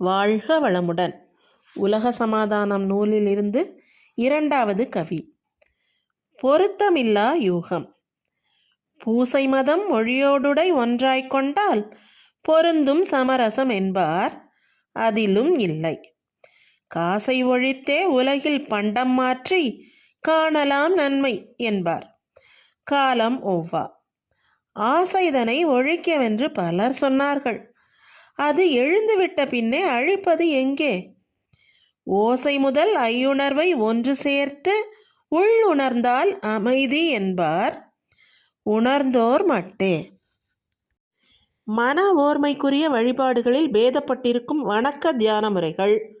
வாழ்க வளமுடன். உலக சமாதானம் நூலிலிருந்து இரண்டாவது கவி. பொருத்தமில்லா யூகம். பூசை மதம் மொழியோடுடை ஒன்றாய்க் கொண்டால் பொருந்தும் சமரசம் என்பார் அதிலும் இல்லை. காசை ஒழித்தே உலகில் பண்டம் மாற்றி காணலாம் நன்மை என்பார். காலம் ஒவ்வா. ஆசைதனை ஒழிக்கவென்று பலர் சொன்னார்கள். அது எழுந்துவிட்ட பின்னே அழிப்பது எங்கே? ஓசை முதல் ஐயுணர்வை ஒன்று சேர்த்து உள்ளுணர்ந்தால் அமைதி என்பார். உணர்ந்தோர் மட்டே. மன ஓர்மைக்குரிய வழிபாடுகளில் பேதப்பட்டிருக்கும் வணக்க தியான முறைகள்.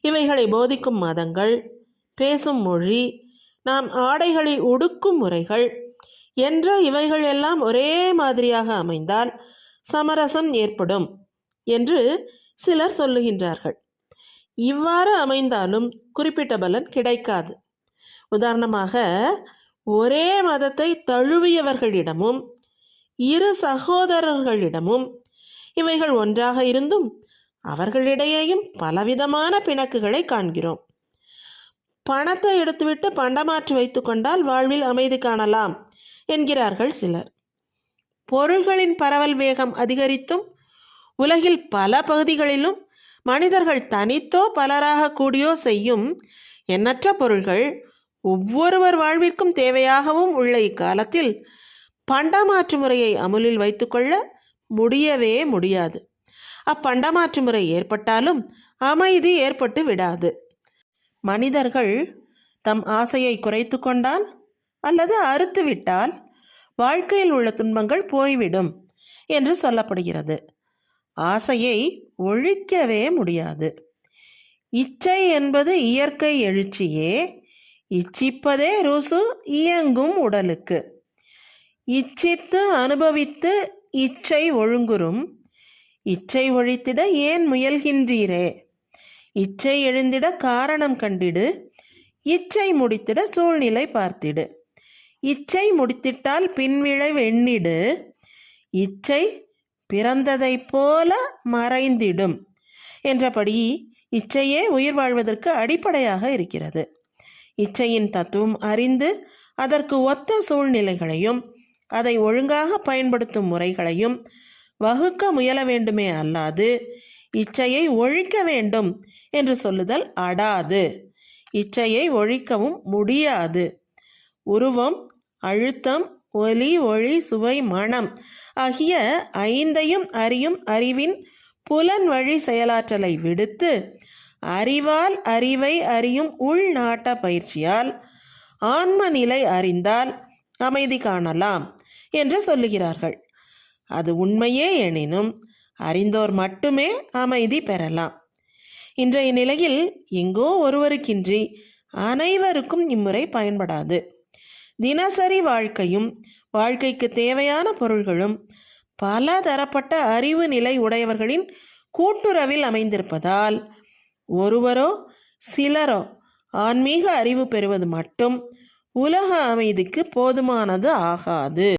இவைகளை போதிக்கும் மதங்கள். பேசும் மொழி. நாம் ஆடைகளை உடுக்கும் முறைகள். என்ற இவைகள் எல்லாம் ஒரே மாதிரியாக அமைந்தால் சமரசம் ஏற்படும். என்று சிலர் சொல்லுகின்றார்கள். இவ்வாறு அமைந்தாலும் குறிப்பிட்ட பலன் கிடைக்காது. உதாரணமாக ஒரே மதத்தை தழுவியவர்களிடமும் இரு சகோதரர்களிடமும் இவைகள் ஒன்றாக இருந்தும் அவர்களிடையேயும் பலவிதமான பிணக்குகளை காண்கிறோம். பணத்தை எடுத்துவிட்டு பண்டமாற்றி வைத்துக்கொண்டால் வாழ்வில் அமைதி காணலாம் என்கிறார்கள் சிலர். பொருள்களின் பரவல் வேகம் அதிகரித்தும் உலகில் பல பகுதிகளிலும் மனிதர்கள் தனித்தோ பலராக கூடியோ செய்யும் எண்ணற்ற பொருள்கள் ஒவ்வொருவர் வாழ்விற்கும் தேவையாகவும் உள்ள இக்காலத்தில் பண்டமாற்று முறையை அமுலில் வைத்துக்கொள்ள முடியவே முடியாது. அப்பண்டமாற்று முறை ஏற்பட்டாலும் அமைதி ஏற்பட்டு விடாது. மனிதர்கள் தம் ஆசையை குறைத்து கொண்டால் அல்லது அறுத்துவிட்டால் வாழ்க்கையில் உள்ள துன்பங்கள் போய்விடும் என்று சொல்லப்படுகிறது. ஆசையை ஒழிக்கவே முடியாது. இச்சை என்பது இயற்கை எழுச்சியே இச்சிப்பதே ருசு இயங்கும் உடலுக்கு. இச்சித்து அனுபவித்து இச்சை ஒழுங்குறும் இச்சை ஒழித்திட ஏன் முயல்கின்றீரே? இச்சை எழுந்திட காரணம் கண்டிடு இச்சை முடித்திட சூழ்நிலை பார்த்திடு. இச்சை முடித்திட்டால் பின்விளைவு எண்ணிடு இச்சை பிறந்ததைப் போல மறைந்திடும் என்றபடி இச்சையே உயிர் வாழ்வதற்கு அடிப்படையாக இருக்கிறது. இச்சையின் தத்துவம் அறிந்து அதற்கு ஒத்த சூழ்நிலைகளையும் அதை ஒழுங்காக பயன்படுத்தும் முறைகளையும் வகுக்க முயல வேண்டுமே அல்லாது இச்சையை ஒழிக்க வேண்டும் என்று சொல்லுதல் அடாது. இச்சையை ஒழிக்கவும் முடியாது. உருவம் அழுத்தம் ஒலி ஒளி சுவை மனம் ஆகிய ஐந்தையும் அறியும் அறிவின் புலன் வழி செயலாற்றலை விடுத்து அறிவால் அறிவை அறியும் உள்நாட்ட பயிற்சியால் ஆன்ம நிலை அறிந்தால் அமைதி காணலாம் என்று சொல்லுகிறார்கள். அது உண்மையே எனினும் அறிந்தோர் மட்டுமே அமைதி பெறலாம். இன்றைய நிலையில் எங்கோ ஒருவருக்கின்றி அனைவருக்கும் இம்முறை பயன்படாது. தினசரி வாழ்க்கையும் வாழ்க்கைக்கு தேவையான பொருள்களும் பல தரப்பட்ட அறிவு நிலை உடையவர்களின் கூட்டுறவில் அமைந்திருப்பதால் ஒருவரோ சிலரோ ஆன்மீக அறிவு பெறுவது மட்டும் உலக அமைதிக்கு போதுமானது ஆகாது.